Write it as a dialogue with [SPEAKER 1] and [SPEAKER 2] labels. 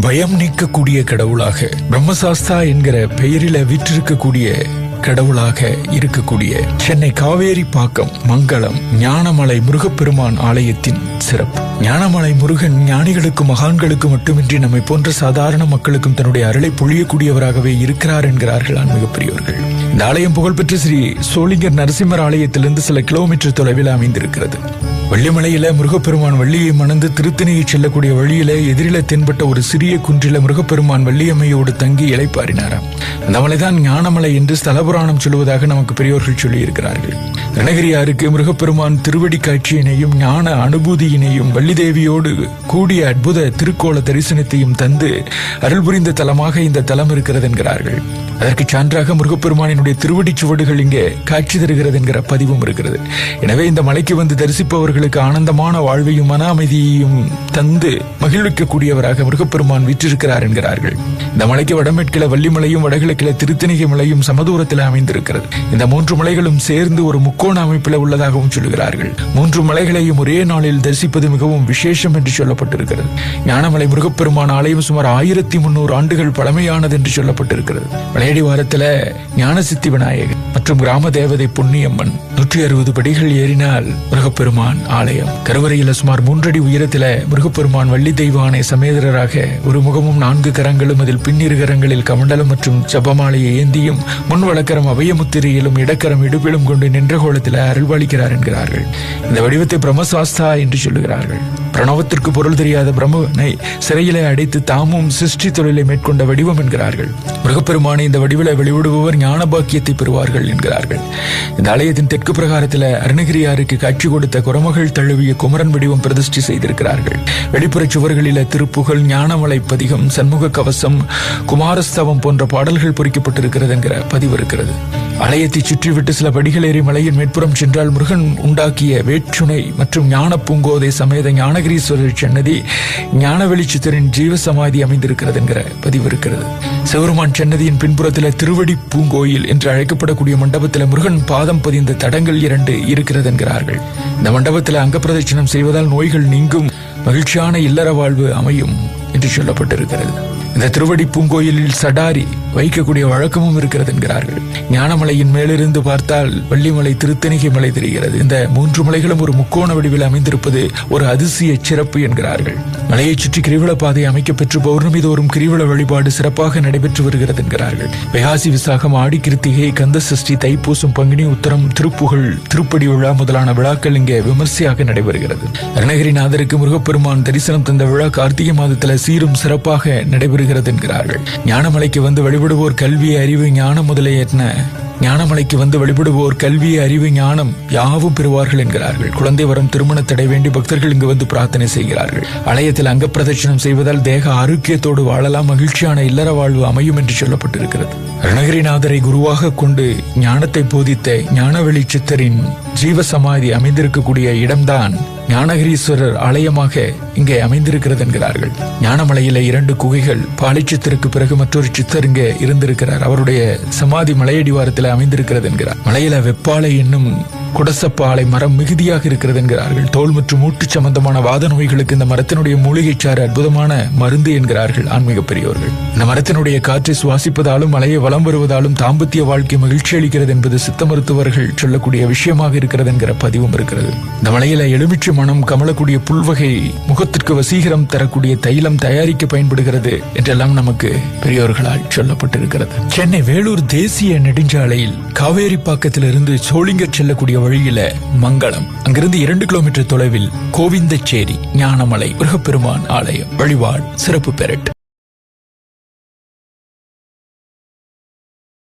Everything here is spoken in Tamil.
[SPEAKER 1] பயம் நீக்கக்கூடிய கடவுளாக. பிரம்மசாஸ்தா என்கிற பெயரில விற்றிருக்கக்கூடிய கடவுளாக இருக்கக்கூடிய சென்னை காவேரி பாக்கம் மங்களம் ஞானமலை முருகப்பெருமான் ஆலயத்தின் சிறப்பு. ஞானமலை முருகன் ஞானிகளுக்கும் மகான்களுக்கும் மட்டுமின்றி நம்மை போன்ற சாதாரண மக்களுக்கும் தன்னுடைய அருளை பொழியக்கூடியவராகவே இருக்கிறார் என்கிறார்கள் ஆன்மீக பெரியவர்கள் இந்த ஆலயம் புகழ்பெற்ற ஸ்ரீ சோளிங்கர் நரசிம்மர் ஆலயத்திலிருந்து சில கிலோமீட்டர் தொலைவில் அமைந்திருக்கிறது. வெள்ளிமலையில முருகப்பெருமான் வள்ளியை மணந்து திருத்தணியை செல்லக்கூடிய வழியில எதிரில தென்பட்ட ஒரு சிறிய குன்றில முருகப்பெருமான் வள்ளியம்மையோடு தங்கி இளைப்பாரினாராம் அந்த மலைதான் ஞானமலை என்று புராணம் சொல்லுவதாக நமக்கு பெரியோர்கள் சொல்லியிருக்கிறார்கள். ரணகிரியாருக்கு முருகப்பெருமான் திருவடி காட்சியினையும் ஞான அனுபூதியினையும் வள்ளிதேவியோடு கூடிய அற்புத திருக்கோல தரிசனத்தையும் தந்து அருள் புரிந்த தலமாக இந்த தலம் இருக்கிறது என்கிறார்கள். அதற்கு சான்றாக முருகப்பெருமானினுடைய திருவடிச் சுவடுகள் இங்கே காட்சி தருகிறது என்கிற பதிவும் இருக்கிறது. எனவே இந்த மலைக்கு வந்து தரிசிப்பவர்களுக்கு ஆனந்தமான வாழ்வையும் மன அமைதியையும் தந்து மகிழ்விக்கக்கூடியவராக முருகப்பெருமான் வீற்றிருக்கிறார் என்கிறார்கள். இந்த மலைக்கு வடமேற்கில வள்ளிமலையும் வடகிழக்கில திருத்தணிகை மலையும் சமதூரத்தில் அமைந்திருக்கிறது. இந்த மூன்று மலைகளும் சேர்ந்து ஒரு முக்கோண அமைப்பில் உள்ளதாகவும் சொல்லுகிறார்கள் மூன்று மலைகளையும் ஒரே நாளில் தரிசிப்பது மிகவும் விசேஷம் என்று சொல்லப்பட்டிருக்கிறது. ஞானமலை முருகப்பெருமான் ஆலயம் சுமார் ஆயிரத்தி முன்னூறு ஆண்டுகள் பழமையானது என்று சொல்லப்பட்டிருக்கிறது. விளையாடி வாரத்துல ஞானசித்தி விநாயகர் மற்றும் கிராம தேவதை புண்ணியம்மன் நூற்றி அறுபது படிகள் ஏறினால் முருகப்பெருமான் ஆலயம். கருவறையில சுமார் மூன்றடி உயரத்துல முருகப்பெருமான் வள்ளி தெய்வானை சமேதரராக ஒரு முகமும் நான்கு கரங்களும் அதில் பின்னிரு கரங்களில் கமண்டலம் மற்றும் ஜபமாலையை ஏந்தியும் முன் வழக்கரம் அபயமுத்திரையிலும் இடக்கரம் இடுப்பிலும் கொண்டு நின்ற கோலத்தில் அருள்வாளிக்கிறார் என்கிறார்கள். இந்த வடிவத்தை பிரம்மசாஸ்தா என்று சொல்லுகிறார்கள். பிரணவத்திற்கு பொருள் தெரியாத பிரம்மனை சிறையிலே அடைத்து தாமும் சிருஷ்டி தொழிலை மேற்கொண்ட வடிவம் என்கிறார்கள். மிருகப்பெருமானை இந்த வடிவில வெளிவிடுபவர் ஞான பாக்கியத்தை பெறுவார்கள் என்கிறார்கள். இந்த ஆலயத்தின் தெற்கு பிரகாரத்தில் அருணகிரியாருக்கு காட்சி கொடுத்த குரமகள் தழுவிய குமரன் வடிவம் பிரதிஷ்டி செய்திருக்கிறார்கள். வெளிப்புற சுவர்களில திருப்புகழ் ஞானமலை பதிகம் சண்முக கவசம் குமாரஸ்தவம் போன்ற பாடல்கள் பொறிக்கப்பட்டிருக்கிறது என்கிற பதிவு இருக்கிறது. ஆலயத்தை சுற்றிவிட்டு சில படிகள் ஏறி மலையின் மேற்புறம் சென்றால் முருகன் உண்டாக்கிய வேற்றுணை மற்றும் ஞான பூங்கோதை சமேத ஞானகிரீஸ்வரர் சன்னதி ஞான வெளிச்சித்தரின் ஜீவ சமாதி அமைந்திருக்கிறது என்கிற பதிவு இருக்கிறது. சிவருமான் சன்னதியின் பின்புறத்தில் திருவடி பூங்கோயில் என்று அழைக்கப்படக்கூடிய மண்டபத்தில் முருகன் பாதம் பதிந்த தடங்கள் இரண்டு இருக்கிறது என்கிறார்கள் இந்த மண்டபத்தில் அங்க பிரதட்சணம் செய்வதால் நோய்கள் நீங்கும் மகிழ்ச்சியான இல்லற வாழ்வு அமையும் என்று சொல்லப்பட்டிருக்கிறது. இந்த திருவடி பூங்கோயிலில் சடாரி வைக்கக்கூடிய வழக்கமும் இருக்கிறது என்கிறார்கள். ஞானமலையின் மேலிருந்து பார்த்தால் வள்ளிமலை திருத்தணிகை மலை தெரிகிறது. இந்த மூன்று மலைகளும் ஒரு முக்கோண வடிவில் அமைந்திருப்பது ஒரு அதிசய சிறப்பு என்கிறார்கள். மலையை சுற்றி கிரிவல பாதை அமைக்கப்பெற்று பௌர்ணமி தோறும் கிரிவல வழிபாடு சிறப்பாக நடைபெற்று வருகிறது என்கிறார்கள். வைகாசி விசாகம் ஆடி கிருத்திகை கந்த சஷ்டி தைப்பூசம் பங்குனி உத்தரம் திருப்புகழ் திருப்படி விழா முதலான விழாக்கள் இங்கே விமர்சையாக நடைபெறுகிறது. அருணகிரிநாதருக்கு முருகப்பெருமான் தரிசனம் தந்த விழா கார்த்திகை மாதத்தில் சீரும் சிறப்பாக நடைபெறுகிறது என்கிறார்கள். ஞானமலைக்கு வந்து வழிபடுவோர் கல்வி அறிவு ஞானம் முதலியன. ஞானமலைக்கு வந்து வழிபடுவோர் கல்வி அறிவு ஞானம் யாவும் பெறுவார்கள் என்கிறார்கள். குழந்தை வரம் திருமண தடை வேண்டி பக்தர்கள் இங்கு வந்து பிரார்த்தனை செய்கிறார்கள். ஆலயத்தில் அங்க பிரதட்சணம் செய்வதால் தேக ஆரோக்கியத்தோடு வாழலாம் மகிழ்ச்சியான இல்லற வாழ்வு அமையும் என்று சொல்லப்பட்டிருக்கிறது. அருணகிரிநாதரை குருவாக கொண்டு ஞானத்தை போதித்த ஞானவெளி சித்தரின் ஜீவ சமாதி அமைந்திருக்கக்கூடிய இடம்தான் ஞானகிரீஸ்வரர் ஆலயமாக இங்கே அமைந்திருக்கிறது என்கிறார்கள் ஞானமலையில இரண்டு குகைகள் பாலிச்சித்தருக்கு பிறகு மற்றொரு சித்தர் இங்கே இருந்திருக்கிறார். அவருடைய சமாதி மலையடிவாரத்தில் அமைந்திருக்கிறது என்கிறார் மலையில வெப்பாலை என்னும் குடசப்பாலை மரம் மிகுதியாக இருக்கிறது என்கிறார்கள் தோல் மற்றும் மூட்டு சம்பந்தமான வாத நோய்களுக்கு இந்த மரத்தினுடைய மூலிகை சாறு அற்புதமான மருந்து என்கிறார்கள் ஆன்மீக பெரியோர்கள். இந்த மரத்தினுடைய காற்றை சுவாசிப்பதாலும் மலையை வலம் வருவதாலும் தாம்பத்திய வாழ்க்கை மகிழ்ச்சி அளிக்கிறது என்பது சித்த மருத்துவர்கள் சொல்லக்கூடிய விஷயமாக இருக்கிறது என்கிற பதிவும் இருக்கிறது. இந்த மலையில எலுமிச்சு மனம் கமலக்கூடிய புல்வகை முகத்திற்கு வசீகரம் தரக்கூடிய தைலம் தயாரிக்க பயன்படுகிறது என்றெல்லாம் நமக்கு பெரியோர்களால் சொல்லப்பட்டிருக்கிறது. சென்னை வேலூர் தேசிய நெடுஞ்சாலையில் காவேரி பாக்கத்திலிருந்து சோளிங்கர் செல்லக்கூடிய வழியில மங்களம். அங்கிருந்து இரண்டு கிலோமீட்டர் தொலைவில் கோவிந்தச்சேரி ஞானமலை முருகப்பெருமான் ஆலயம் வழிபாடு சிறப்பு பெறட்டு.